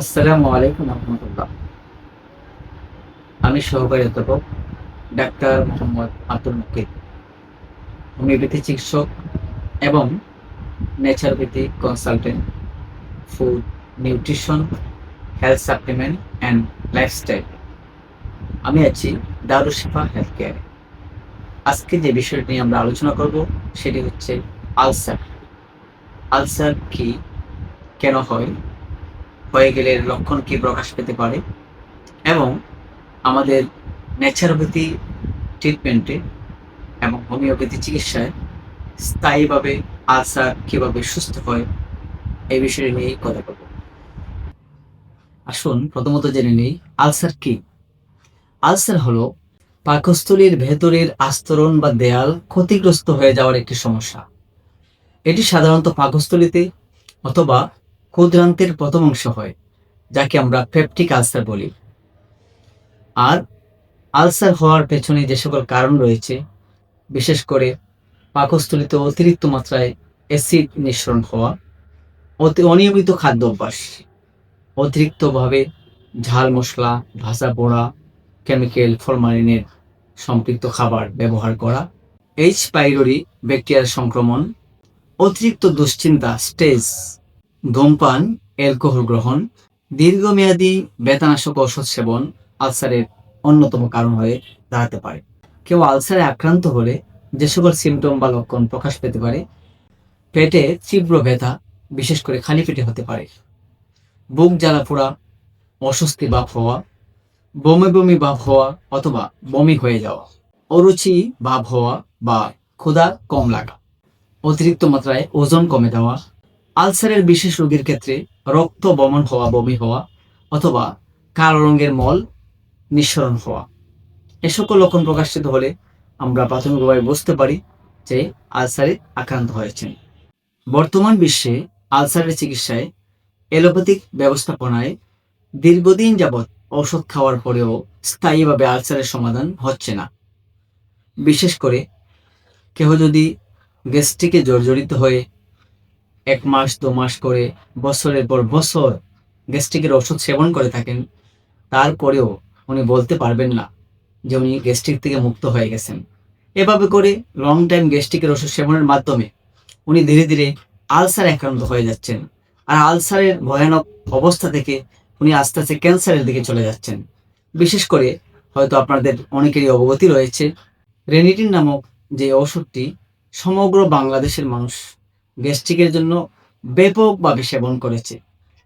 আসসালামু আলাইকুম রহমতুল্লাহ। আমি সহকারী অধ্যাপক ডাক্তার মোহাম্মদ আব্দুল মুকিদ হোমিওপ্যাথি চিকিৎসক এবং naturopathy consultant food nutrition health supplement and lifestyle আমি আছি দারুশিফা হেলথ কেয়ারে আজকে যে বিষয়টি নিয়ে আমরা আলোচনা করব সেটি হচ্ছে আলসার। আলসার কি, কেন হয় হয়ে গেলে লক্ষণ কি প্রকাশ পেতে পারে? এবং আমাদের ন্যাচারোপ্যাথি ট্রিটমেন্টে এবং হোমিওপ্যাথি চিকিৎসায় স্থায়ীভাবে আলসার কীভাবে সুস্থ হয়, এই বিষয়ে নিয়েই কথা বলব। আসুন প্রথমত জেনে নিই আলসার কি? আলসার হলো পাকস্থলীর ভেতরের আস্তরণ বা দেয়াল ক্ষতিগ্রস্ত হয়ে যাওয়ার একটি সমস্যা। এটি সাধারণত পাকস্থলীতে অথবা ক্ষুদ্রান্তের প্রথম অংশ হয়, যাকে আমরা পেপটিক আলসার বলি। আর আলসার হওয়ার পেছনে যে সকল কারণ রয়েছে, বিশেষ করে পাকস্থলিতে অতিরিক্ত মাত্রায় অ্যাসিড নিঃসরণ হওয়া, অতি অনিয়মিত খাদ্য অভ্যাস, অতিরিক্তভাবে ঝাল মশলা, ভাজা পোড়া কেমিক্যাল, ফরমালিনের সম্পৃক্ত খাবার ব্যবহার করা এইচ পাইরোরি ব্যাকটেরিয়ার সংক্রমণ, অতিরিক্ত দুশ্চিন্তা স্টেজ ধূমপান, অ্যালকোহল গ্রহণ, দীর্ঘমেয়াদী বেতানাশক ঔষধ সেবন আলসারের অন্যতম কারণ হয়ে দাঁড়াতে পারে। কেউ আলসারে আক্রান্ত হলে যে সকল সিমটম বা লক্ষণ প্রকাশ পেতে পারে, পেটে তীব্র ব্যথা, বিশেষ করে খালি পেটে হতে পারে। বুক জ্বালা পোড়া, অস্বস্তি ভাব হওয়া বমি বমি ভাব হওয়া অথবা বমি হয়ে যাওয়া, অরুচি ভাব হওয়া বা ক্ষুধা কম লাগা, অতিরিক্ত মাত্রায় ওজন কমে দেওয়া আলসারের বিশেষ রোগীর ক্ষেত্রে রক্ত বমন হওয়া, বমি হওয়া অথবা কালো রঙের মল নিঃসরণ হওয়া। এ সকল লক্ষণ প্রকাশিত হলে আমরা প্রাথমিকভাবে বুঝতে পারি যে আলসারে আক্রান্ত হয়েছেন। বর্তমান বিশ্বে আলসারের চিকিৎসায় এলোপ্যাথিক ব্যবস্থাপনায় দীর্ঘদিন যাবৎ ঔষধ খাওয়ার পরেও স্থায়ীভাবে আলসারের সমাধান হচ্ছে না। বিশেষ করে কেহ যদি গ্যাস্ট্রিকে জর্জরিত হয়ে এক মাস, দু মাস করে বছরের পর বছর গ্যাস্ট্রিকের ওষুধ সেবন করে থাকেন। তারপরেও উনি বলতে পারবেন না যে উনি গ্যাস্ট্রিক থেকে মুক্ত হয়ে গেছেন। এভাবে করে লং টাইম গ্যাস্ট্রিকের ওষুধ সেবনের মাধ্যমে উনি ধীরে ধীরে আলসার আক্রান্ত হয়ে যাচ্ছেন। আর আলসারের ভয়ানক অবস্থা থেকে উনি আস্তে আস্তে ক্যান্সারের দিকে চলে যাচ্ছেন। বিশেষ করে হয়তো আপনাদের অনেকেরই অবগতি রয়েছে রেনিটিন নামক যে ওষুধটি সমগ্র বাংলাদেশের মানুষ গ্যাস্ট্রিকের জন্য ব্যাপকভাবে সেবন করেছে।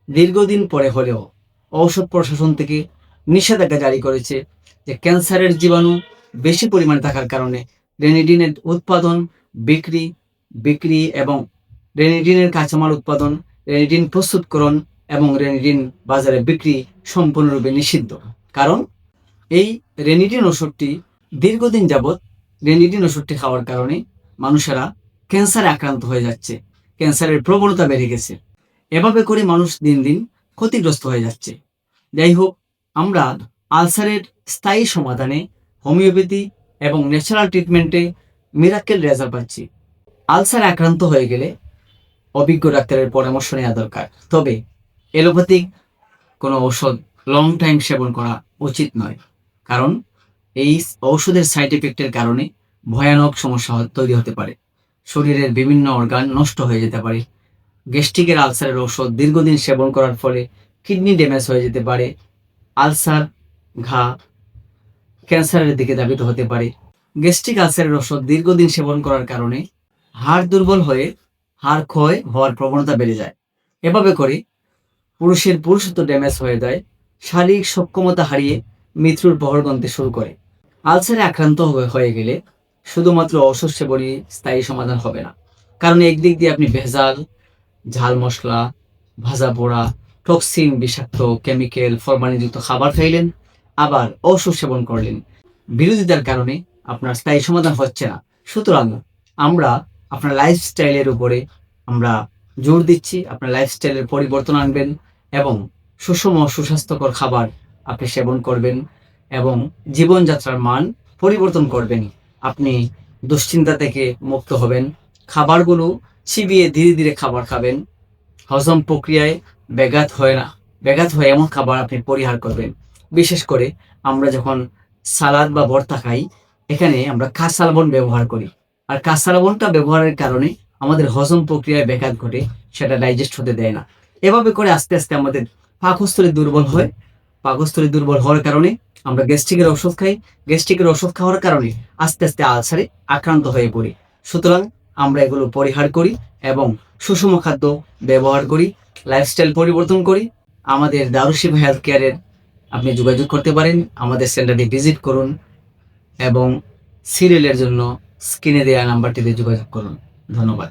দীর্ঘদিন পরে হলেও ঔষধ প্রশাসন থেকে নিষেধাজ্ঞা জারি করেছে যে ক্যান্সারের জীবাণু বেশি পরিমাণে থাকার কারণে রেনিডিনের উৎপাদন, বিক্রি বিক্রি এবং রেনিডিনের কাঁচামাল উৎপাদন, রেনিডিন প্রস্তুতকরণ এবং রেনিডিন বাজারে বিক্রি সম্পূর্ণরূপে নিষিদ্ধ। কারণ এই রেনিডিন ওষুধটি দীর্ঘদিন যাবৎ রেনিডিন ওষুধটি খাওয়ার কারণে মানুষেরা ক্যান্সারে আক্রান্ত হয়ে যাচ্ছে। ক্যান্সারের প্রবণতা বেড়ে গেছে। এভাবে করে মানুষ দিন দিন ক্ষতিগ্রস্ত হয়ে যাচ্ছে। যাই হোক, আমরা আলসারের স্থায়ী সমাধানে হোমিওপ্যাথি এবং ন্যাচারাল ট্রিটমেন্টে মিরাক্কেল রেজাল্ট পাচ্ছি। আলসার আক্রান্ত হয়ে গেলে অভিজ্ঞ ডাক্তারের পরামর্শ নেওয়া দরকার। তবে এলোপ্যাথিক কোনো ঔষধ লং টাইম সেবন করা উচিত নয়। কারণ এই ঔষধের সাইড এফেক্টের কারণে ভয়ানক সমস্যা তৈরি হতে পারে। শরীরের বিভিন্ন অর্গান নষ্ট হয়ে যেতে পারে। গ্যাস্ট্রিকের আলসারের ঔষধ দীর্ঘদিন সেবন করার ফলে কিডনি ড্যামেজ হয়ে যেতে পারে। আলসার ঘা, ক্যান্সারের দিকে ধাবিত হতে পারে। গ্যাস্ট্রিক আলসারের ওষুধ দীর্ঘদিন সেবন করার কারণে হাড় দুর্বল হয়ে হাড় ক্ষয় হওয়ার প্রবণতা বেড়ে যায়। এভাবে করে পুরুষের পুরুষত্ব ড্যামেজ হয়ে যায়, শারীরিক সক্ষমতা হারিয়ে মৃত্যুর প্রহর গুনতে শুরু করে। আলসারে আক্রান্ত হয়ে গেলে শুধুমাত্র ঔষধ সেবনই স্থায়ী সমাধান হবে না। কারণ একদিক দিয়ে আপনি ভেজাল, ঝাল মশলা, ভাজা পোড়া টক্সিন বিষাক্ত কেমিক্যাল ফরমালিনযুক্ত খাবার খাইলেন আবার ঔষধ সেবন করলেন। বিরোধিতার কারণে আপনার স্থায়ী সমাধান হচ্ছে না। সুতরাং আমরা আপনার লাইফস্টাইলের উপরে আমরা জোর দিচ্ছি, আপনার লাইফস্টাইলের পরিবর্তন আনবেন এবং সুষম সুস্বাস্থ্যকর খাবার আপনি সেবন করবেন এবং জীবনযাত্রার মান পরিবর্তন করবেন আপনি দুশ্চিন্তা থেকে মুক্ত হবেন। খাবারগুলো চিবিয়ে ধীরে ধীরে খাবার খাবেন। হজম প্রক্রিয়ায় ব্যাঘাত হয় না। ব্যাঘাত হয় এমন খাবার আপনি পরিহার করবেন। বিশেষ করে আমরা যখন সালাদ বা ভর্তা খাই, এখানে আমরা কাঁচা লবণ ব্যবহার করি। আর কাঁচা লবণটা ব্যবহারের কারণে আমাদের হজম প্রক্রিয়ায় ব্যাঘাত ঘটে, সেটা ডাইজেস্ট হতে দেয় না। এভাবে করে আস্তে আস্তে আমাদের পাকস্থলী দুর্বল হয়। পাকস্থলী দুর্বল হওয়ার কারণে আমরা গ্যাস্ট্রিকের ওষুধ খাই। গ্যাস্ট্রিকের ওষুধ খাওয়ার কারণে আস্তে আস্তে আলসারে আক্রান্ত হয়ে পড়ি। সুতরাং আমরা এগুলো পরিহার করি এবং সুষম খাদ্য ব্যবহার করি লাইফস্টাইল পরিবর্তন করি। আমাদের দারুশিব হেলথ কেয়ারের আপনি যোগাযোগ করতে পারেন, আমাদের সেন্টারটি ভিজিট করুন এবং সিরিয়ালের জন্য স্ক্রিনে দেওয়া নাম্বারটিতে যোগাযোগ করুন। ধন্যবাদ।